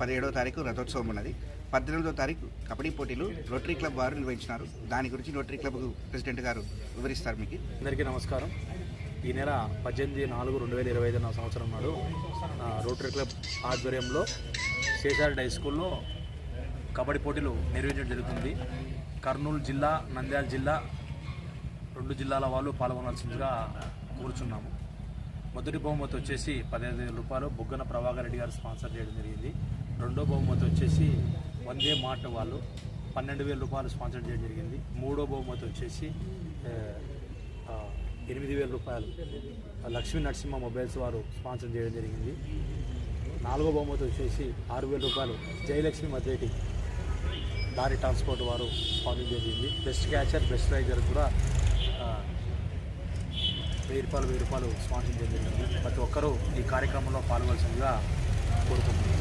పదిహేడో తారీఖు రథోత్సవం ఉన్నది. పద్దెనిమిదవ తారీఖు కబడ్డీ పోటీలు రోటరీ క్లబ్ వారు నిర్వహించినారు. దాని గురించి రోటరీ క్లబ్ ప్రెసిడెంట్ గారు వివరిస్తారు మీకు. అందరికీ నమస్కారం. ఈ నెల పద్దెనిమిది నాలుగు రెండు వేల ఇరవై ఐదు సంవత్సరం నాడు రోటరీ క్లబ్ ఆధ్వర్యంలో శేషారెడ్డి హై స్కూల్లో కబడ్డీ పోటీలు నిర్వహించడం జరుగుతుంది. కర్నూలు జిల్లా నంద్యాల జిల్లా రెండు జిల్లాల వాళ్ళు పాల్గొనాల్సిందిగా కోరుచున్నాము. మొదటి బహుమతి వచ్చేసి పదిహేను వేల రూపాయలు బుగ్గన ప్రభాకర్ రెడ్డి గారు స్పాన్సర్ చేయడం జరిగింది. రెండో బహుమతి వచ్చేసి వందే మాట వాళ్ళు. పన్నెండు వేల రూపాయలు స్పాన్సర్ చేయడం జరిగింది. మూడో బహుమతి వచ్చేసి ఎనిమిది వేల రూపాయలు. లక్ష్మీ నరసింహ మొబైల్స్ వారు స్పాన్సర్ చేయడం జరిగింది. నాలుగో బహుమతి వచ్చేసి ఆరు వేల రూపాయలు జయలక్ష్మి మద్వేటి దారి ట్రాన్స్పోర్ట్ వారు స్పాన్సర్ జరిగింది. బెస్ట్ క్యాచర్ బెస్ట్ రైడర్ కూడా వెయ్యి రూపాయలు వెయ్యి రూపాయలు స్పాన్సర్ చేయడం జరిగింది. ప్రతి ఒక్కరూ ఈ కార్యక్రమంలో పాల్గొల్సిందిగా కోరుకుంటున్నాను